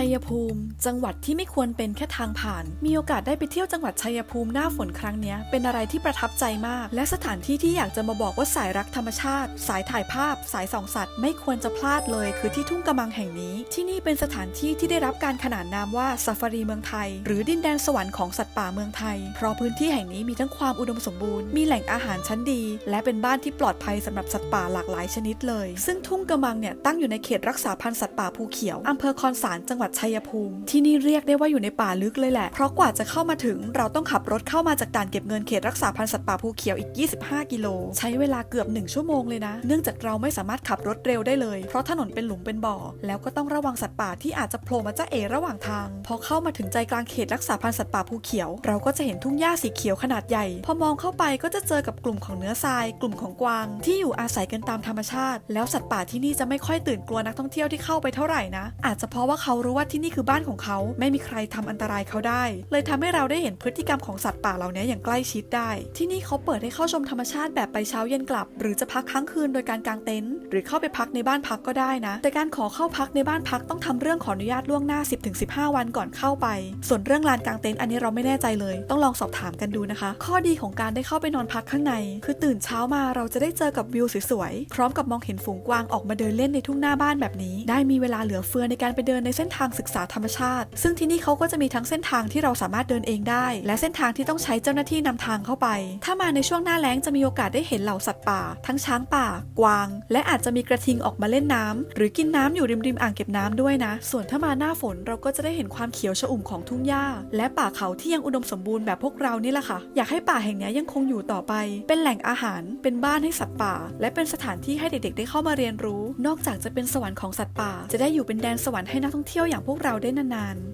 ชัยภูมิ จังหวัดที่ไม่ควรเป็นแค่ทางผ่าน มีโอกาสได้ไปเที่ยวจังหวัดชัยภูมิหน้าฝนครั้งนี้เป็นอะไรที่ประทับใจมาก และสถานที่ที่อยากจะมาบอกว่าสายรักธรรมชาติ สายถ่ายภาพ สายส่องสัตว์ ไม่ควรจะพลาดเลย คือที่ทุ่งกระมังแห่งนี้ ที่นี่เป็นสถานที่ที่ได้รับการขนานนามว่าซาฟารีเมืองไทย หรือดินแดนสวรรค์ของสัตว์ป่าเมืองไทย เพราะพื้นที่แห่งนี้มีทั้งความอุดมสมบูรณ์ มีแหล่งอาหารชั้นดี และเป็นบ้านที่ปลอดภัยสำหรับสัตว์ป่าหลากหลายชนิดเลย ซึ่งทุ่งกระมังเนี่ยตั้งอยู่ในเขตรักษาพันธุ์สัตว์ป่าภูเขียวอำเภอคอนสารจังหวัดชัยภูมิ ที่นี่เรียกได้ว่าอยู่ในป่าลึกเลยแหละ เพราะกว่าจะเข้ามาถึงเราต้องขับรถเข้ามาจากด่านเก็บเงินเขตรักษาพันธุ์สัตว์ป่าภูเขียวอีก 25 กิโล ใช้เวลาเกือบ 1 ชั่วโมงเลยนะ เนื่องจากเราไม่สามารถขับรถเร็วได้เลย เพราะถนนเป็นหลุมเป็นบ่อ แล้วก็ต้องระวังสัตว์ป่าที่อาจจะโผล่มาจ้าเอระหว่างทาง พอเข้ามาถึงใจกลางเขตรักษาพันธุ์สัตว์ป่าภูเขียว เราก็จะเห็นทุ่งหญ้าสีเขียวขนาดใหญ่ พอมองเข้าไปก็จะเจอกับกลุ่มของเนื้อทราย กลุ่มของกวาง ที่อยู่อาศัยกันตามธรรมชาติ แล้วสัตว์ป่าที่นี่จะไม่ค่อยตื่นกลัวนักท่องเที่ยวที่เข้าไปเท่าไหร่นะ อาจจะเพราะว่าเขารู้ว่าที่นี่คือบ้านของเขาไม่มีใครทำอันตรายเขาได้ เลยทำให้เราได้เห็นพฤติกรรมของสัตว์ป่าเหล่านี้อย่างใกล้ชิดได้ ที่นี่เขาเปิดให้เข้าชมธรรมชาติแบบไปเช้าเย็นกลับ หรือจะพักค้างคืนโดยการกางเต็นท์หรือเข้าไปพักในบ้านพักก็ได้นะ แต่การขอเข้าพักในบ้านพักต้องทำเรื่องขออนุญาตล่วงหน้า 10-15 วันก่อนเข้าไป ส่วนเรื่องลานกางเต็นท์อันนี้เราไม่แน่ใจเลย ต้องลองสอบถามกันดูนะคะ ข้อดีของการได้เข้าไปนอนพักข้างใน คือตื่นเช้ามาเราจะได้เจอกับวิวสวยๆพร้อมกับมองเห็นฝูงกวางออกมาเดินเล่นในทุ่งหน้าบ้านแบบนี้ ได้มีเวลาเหลือเฟือในการไปเดินในเส้นทางศึกษาธรรมชาติ ซึ่งที่นี่เขาก็จะมีทั้งเส้นทางที่เราสามารถเดินเองได้ และเส้นทางที่ต้องใช้เจ้าหน้าที่นำทางเข้าไป ถ้ามาในช่วงหน้าแล้งจะมีโอกาสได้เห็นเหล่าสัตว์ป่า ทั้งช้างป่า กวาง และอาจจะมีกระทิงออกมาเล่นน้ำหรือกินน้ำอยู่ริมริมๆอ่างเก็บน้ำด้วยนะ ส่วนถ้ามาหน้าฝนเราก็จะได้เห็นความเขียวชอุ่มของทุ่งหญ้า และป่าเขาที่ยังอุดมสมบูรณ์แบบพวกเรานี่แหละค่ะ อยากให้ป่าแห่งนี้ยังคงอยู่ต่อไป เป็นแหล่งอาหาร เป็นบ้านให้สัตว์ป่า และเป็นสถานที่ให้เด็กๆ ได้เข้ามาเรียนรู้ นอกจากจะเป็นสวรรค์ของสัตว์ป่า จะได้อยู่เป็นแดนสวรรค์ให้นักท่องเที่ยวอย่างพวกเราได้นานๆ